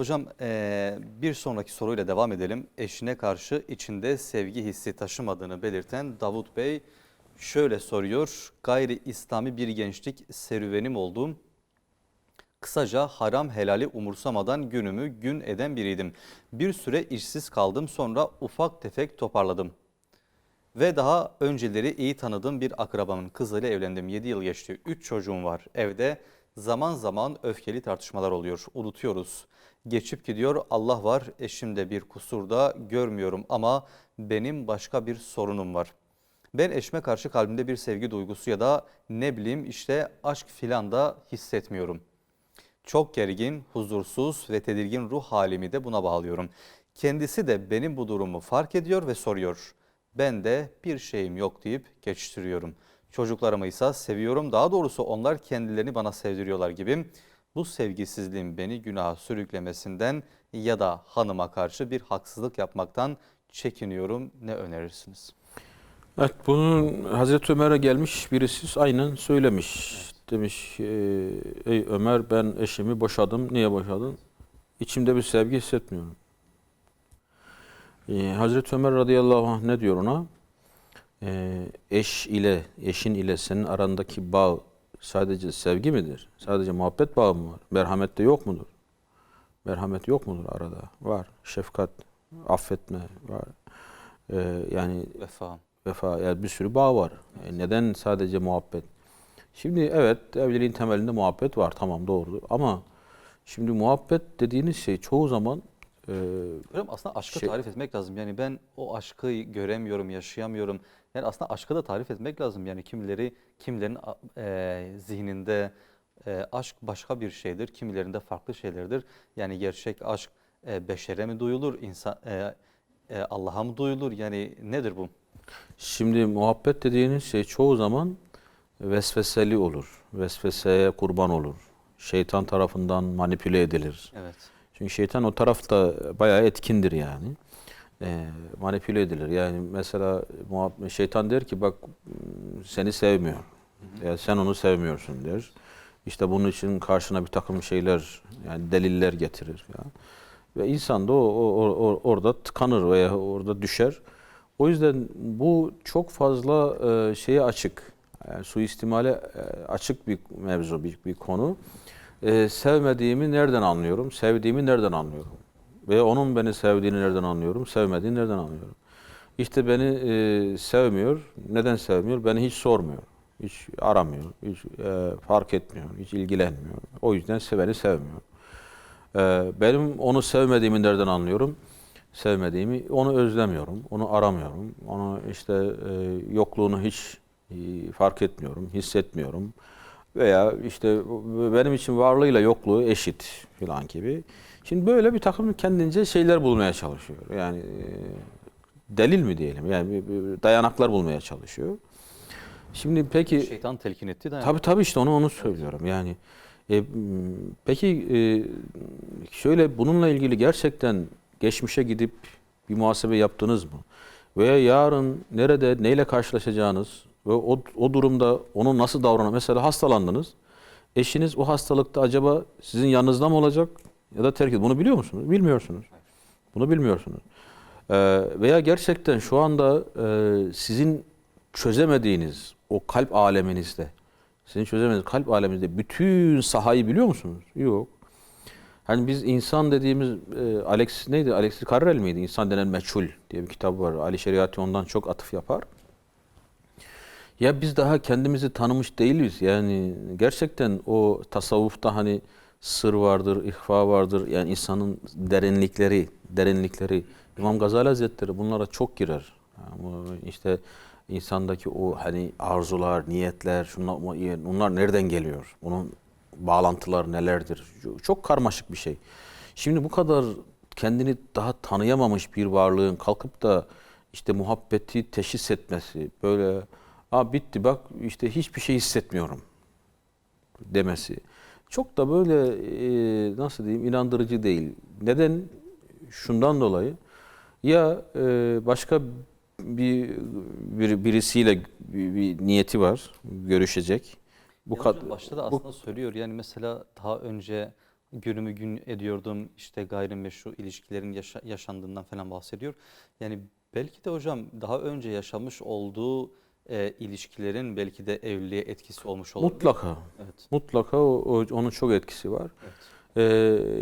Hocam bir sonraki soruyla devam edelim. Eşine karşı içinde sevgi hissi taşımadığını belirten Davut Bey şöyle soruyor. Gayri İslami bir gençlik serüvenim oldu. Kısaca haram helali umursamadan günümü gün eden biriydim. Bir süre işsiz kaldım sonra ufak tefek toparladım. Ve daha önceleri iyi tanıdığım bir akrabamın kızıyla evlendim. 7 yıl geçti. 3 çocuğum var. Evde zaman zaman öfkeli tartışmalar oluyor. Unutuyoruz. Geçip gidiyor. Allah var. Eşimde bir kusur da görmüyorum ama benim başka bir sorunum var. Ben eşime karşı kalbimde bir sevgi duygusu ya da ne bileyim işte aşk filan da hissetmiyorum. Çok gergin, huzursuz ve tedirgin ruh halimi de buna bağlıyorum. Kendisi de benim bu durumu fark ediyor ve soruyor. Ben de bir şeyim yok deyip geçiştiriyorum. Çocuklarımı ise seviyorum. Daha doğrusu onlar kendilerini bana sevdiriyorlar gibi. Bu sevgisizliğin beni günaha sürüklemesinden ya da hanıma karşı bir haksızlık yapmaktan çekiniyorum. Ne önerirsiniz? Evet, bunun Hazreti Ömer'e gelmiş birisi aynen söylemiş. Demiş, e, ey Ömer ben eşimi boşadım. Niye boşadın? İçimde bir sevgi hissetmiyorum. E, Hazreti Ömer radıyallahu anh ne diyor ona? E, eş ile, eşin ile senin arandaki bağ sadece sevgi midir? Sadece muhabbet bağı mı var? Merhamet de yok mudur? Merhamet yok mudur arada? Var. Şefkat, affetme var. E, yani Vefa. vefa yani bir sürü bağ var. E, neden sadece muhabbet? Şimdi evet evliliğin temelinde muhabbet var tamam doğrudur ama şimdi muhabbet dediğiniz şey çoğu zaman e, Hocam aslında aşkı Şey- tarif etmek lazım. Yani ben o aşkı göremiyorum, yaşayamıyorum. Yani aslında aşkı da tarif etmek lazım. Yani kimileri, kimilerin a- e, zihninde e, aşk başka bir şeydir, kimilerinde farklı şeylerdir. Yani gerçek aşk e, beşere mi duyulur, insan e, e, Allah'a mı duyulur? Yani nedir bu? şimdi muhabbet dediğiniz şey çoğu zaman vesveseli olur. Vesveseye kurban olur. Şeytan tarafından manipüle edilir. Evet. Çünkü şeytan o tarafta bayağı etkindir yani. Ee, manipüle edilir. Yani mesela şeytan der ki bak seni sevmiyor. Ya sen onu sevmiyorsun der. İşte bunun için karşına bir takım şeyler yani deliller getirir. Ya. Ve insan da o, o- o- o- orada tıkanır veya orada düşer. O yüzden bu çok fazla e, şeye açık. Yani suistimale e, açık bir mevzu, bir, bir konu. E, sevmediğimi nereden anlıyorum? Sevdiğimi nereden anlıyorum? Ve onun beni sevdiğini nereden anlıyorum? Sevmediğini nereden anlıyorum? İşte beni e, sevmiyor. Neden sevmiyor? Beni hiç sormuyor. Hiç aramıyor. Hiç e, fark etmiyor. Hiç ilgilenmiyor. O yüzden seveni sevmiyor. E, benim onu sevmediğimi nereden anlıyorum? Sevmediğimi onu özlemiyorum. Onu aramıyorum. Onu işte e, yokluğunu hiç e, fark etmiyorum. Hissetmiyorum. Veya işte benim için varlığıyla yokluğu eşit filan gibi. Şimdi böyle bir takım kendince şeyler bulmaya çalışıyor. Yani e, delil mi diyelim? Yani dayanaklar bulmaya çalışıyor. Şimdi peki Şeytan telkin etti de. Tabii tabii işte onu onu söylüyorum. Yani e, peki e, şöyle bununla ilgili gerçekten geçmişe gidip bir muhasebe yaptınız mı? Veya yarın nerede neyle karşılaşacağınız ve o, o durumda onu nasıl davranır? Mesela hastalandınız. Eşiniz o hastalıkta acaba sizin yanınızda mı olacak ya da terk edecek? Bunu biliyor musunuz? Bilmiyorsunuz. Bunu bilmiyorsunuz. Ee, veya gerçekten şu anda e, sizin çözemediğiniz o kalp aleminizde, sizin çözemediğiniz kalp aleminizde bütün sahayı biliyor musunuz? Yok. Hani biz insan dediğimiz e, Alex neydi? Alexis Carrel miydi? İnsan denen meçhul diye bir kitabı var. Ali Şeriati ondan çok atıf yapar. Ya biz daha kendimizi tanımış değiliz. Yani gerçekten o tasavvufta hani sır vardır, ihfa vardır. Yani insanın derinlikleri, derinlikleri. İmam Gazali Hazretleri bunlara çok girer. Yani işte insandaki o hani arzular, niyetler, şunlar, bunlar nereden geliyor? Bunun bağlantılar nelerdir? Çok karmaşık bir şey. Şimdi bu kadar kendini daha tanıyamamış bir varlığın kalkıp da işte muhabbeti teşhis etmesi, böyle Aa bitti bak işte hiçbir şey hissetmiyorum demesi. Çok da böyle e, nasıl diyeyim inandırıcı değil. Neden? Şundan dolayı ya e, başka bir, bir birisiyle bir, bir niyeti var, görüşecek. Bu hocam başta da bu- aslında söylüyor yani mesela daha önce günümü gün ediyordum işte gayrimeşru ilişkilerin yaşa- yaşandığından falan bahsediyor. Yani belki de hocam daha önce yaşamış olduğu e, ilişkilerin belki de evliliğe etkisi olmuş olabilir. Mutlaka. Evet. Mutlaka o, o- onun çok etkisi var. evet. Ee,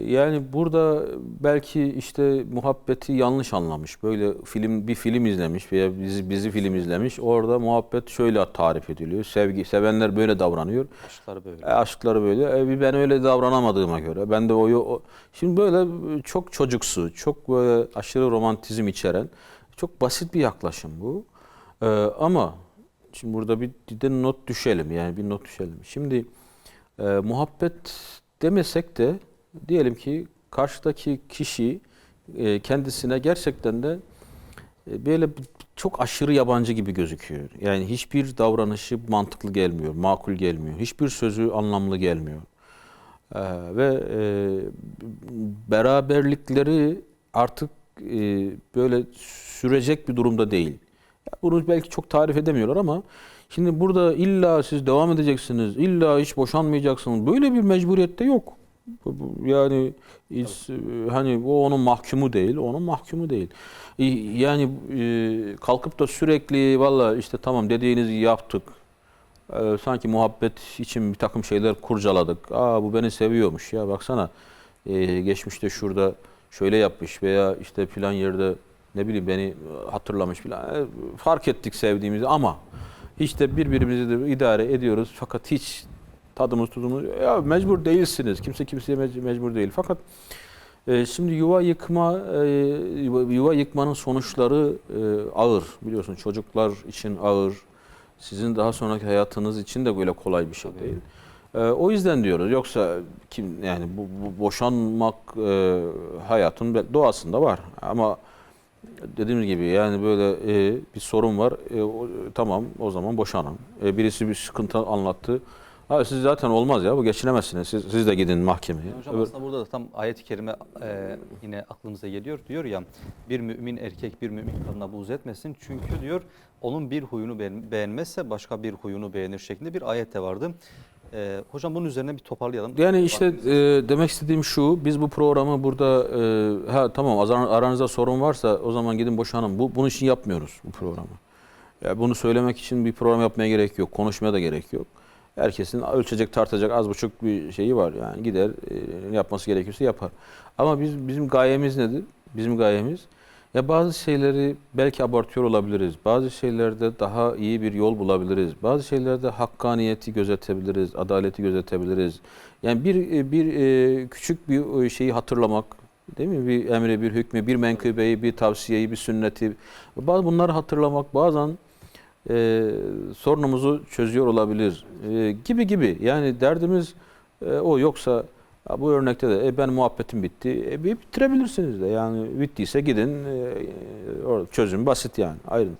yani burada belki işte muhabbeti yanlış anlamış. Böyle film bir film izlemiş veya bizi bizi film izlemiş. Orada muhabbet şöyle tarif ediliyor. Sevgi sevenler böyle davranıyor. Aşklar böyle. E, aşkları böyle. E, ben öyle davranamadığıma göre. Ben de o, o şimdi böyle çok çocuksu, çok böyle aşırı romantizm içeren, çok basit bir yaklaşım bu. E, ama şimdi burada bir, de not düşelim yani bir not düşelim. Şimdi e, muhabbet demesek de diyelim ki karşıdaki kişi e, kendisine gerçekten de e, böyle çok aşırı yabancı gibi gözüküyor. Yani hiçbir davranışı mantıklı gelmiyor, makul gelmiyor. Hiçbir sözü anlamlı gelmiyor. Ee, ve e, beraberlikleri artık e, böyle sürecek bir durumda değil. Bunu belki çok tarif edemiyorlar ama şimdi burada illa siz devam edeceksiniz, illa hiç boşanmayacaksınız. Böyle bir mecburiyette yok. Yani e, hani o onun mahkumu değil, onun mahkumu değil. Yani e, kalkıp da sürekli valla işte tamam dediğinizi yaptık. E, sanki muhabbet için bir takım şeyler kurcaladık. Aa bu beni seviyormuş ya baksana. Geçmişte şurada şöyle yapmış veya işte filan yerde ne bileyim beni hatırlamış filan. E, fark ettik sevdiğimizi ama de birbirimizi de idare ediyoruz fakat hiç tadımız tuzumuz ya mecbur değilsiniz. Kimse kimseye mec- mecbur değil. Fakat e, şimdi yuva yıkma e, yuva, yıkmanın sonuçları e, ağır. Biliyorsun çocuklar için ağır. Sizin daha sonraki hayatınız için de böyle kolay bir şey değil. E, o yüzden diyoruz. Yoksa kim yani bu, bu boşanmak e, hayatın doğasında var. Ama dediğimiz gibi yani böyle e, bir sorun var. E, o- tamam o zaman boşanın. E, birisi bir sıkıntı anlattı. Ha, siz zaten olmaz ya bu geçinemezsiniz. Siz, siz de gidin mahkemeye. Hocam Öbür- aslında burada da tam ayet-i kerime e, yine aklımıza geliyor. Diyor ya bir mümin erkek bir mümin kadına buğz etmesin. Çünkü diyor onun bir huyunu beğen- beğenmezse başka bir huyunu beğenir şeklinde bir ayet de vardı. E, hocam bunun üzerine bir toparlayalım. Yani işte e, demek istediğim şu, biz bu programı burada, e, ha tamam aranızda sorun varsa o zaman gidin boşanın. Bu, bunun için yapmıyoruz bu programı. Ya bunu söylemek için bir program yapmaya gerek yok, konuşmaya da gerek yok. Herkesin ölçecek, tartacak az buçuk bir şeyi var. Yani gider e, yapması gerekiyorsa yapar. Ama biz bizim gayemiz nedir? Bizim gayemiz ya bazı şeyleri belki abartıyor olabiliriz. Bazı şeylerde daha iyi bir yol bulabiliriz. Bazı şeylerde hakkaniyeti gözetebiliriz, adaleti gözetebiliriz. Yani bir bir e, küçük bir e, şeyi hatırlamak, değil mi? Bir emri, bir hükmü, bir menkıbeyi, bir tavsiyeyi, bir sünneti. Bazı bunları hatırlamak bazen e, sorunumuzu çözüyor olabilir e, gibi gibi. Yani derdimiz e, o yoksa bu örnekte de e, ben muhabbetim bitti. E, bir bitirebilirsiniz de yani bittiyse gidin e, e, çözüm basit yani ayrın.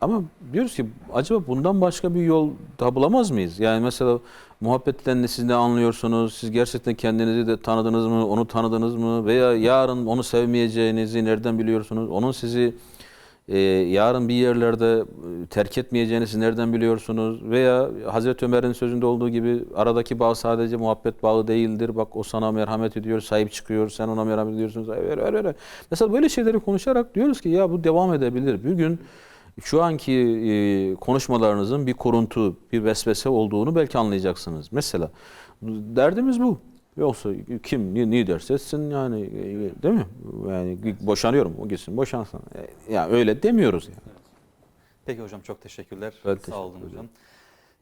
Ama diyoruz ki acaba bundan başka bir yol daha bulamaz mıyız? Yani mesela muhabbetten siz ne anlıyorsunuz? Siz gerçekten kendinizi de tanıdınız mı? Onu tanıdınız mı? Veya yarın onu sevmeyeceğinizi nereden biliyorsunuz? Onun sizi ee, yarın bir yerlerde e, terk etmeyeceğinizi nereden biliyorsunuz? Veya Hazreti Ömer'in sözünde olduğu gibi aradaki bağ sadece muhabbet bağı değildir. Bak o sana merhamet ediyor, sahip çıkıyor, sen ona merhamet ediyorsun. Öyle, öyle, öyle. Mesela böyle şeyleri konuşarak diyoruz ki ya bu devam edebilir. Bir gün şu anki e, konuşmalarınızın bir kuruntu, bir vesvese olduğunu belki anlayacaksınız. Mesela derdimiz bu. Yoksa kim ne, ne derse etsin yani e, değil mi? Yani boşanıyorum o gitsin boşansın. E, Ya öyle demiyoruz yani. Peki hocam çok teşekkürler. Ben Sağ teşekkür olun ederim. hocam.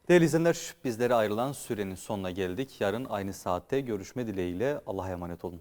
Değerli izleyenler bizlere ayrılan sürenin sonuna geldik. Yarın aynı saatte görüşme dileğiyle Allah'a emanet olun.